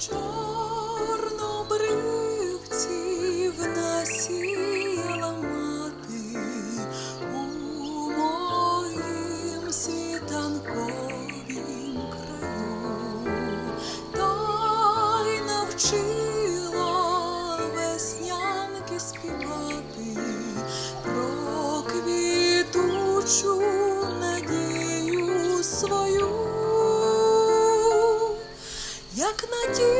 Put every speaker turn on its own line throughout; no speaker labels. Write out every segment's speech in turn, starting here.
чорнобривців насіла мати у моїм краю, та й навчила веснянки співати про квітучу надію свою. Надію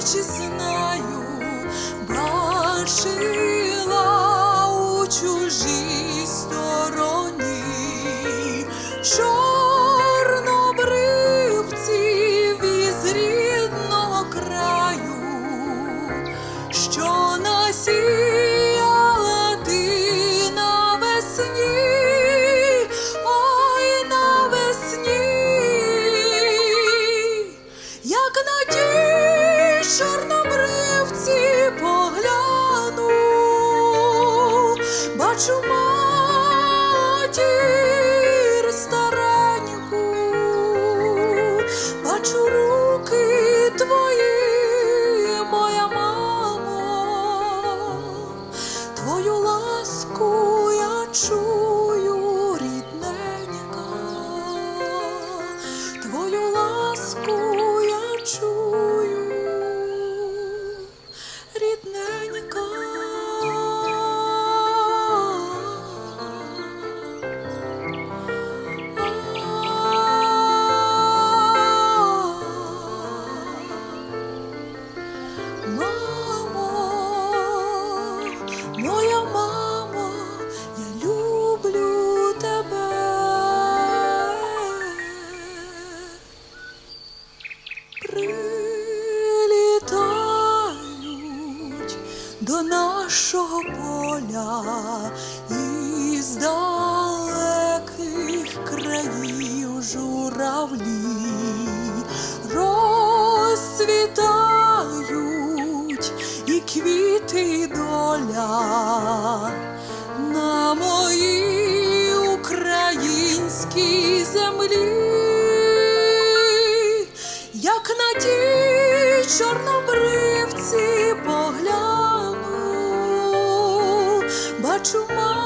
зустрічі знаю, бачила до нашого поля із далеких країв журавлі розцвітають і квіти і доля на моїй українській землі, як на ті чорнобривці 触摸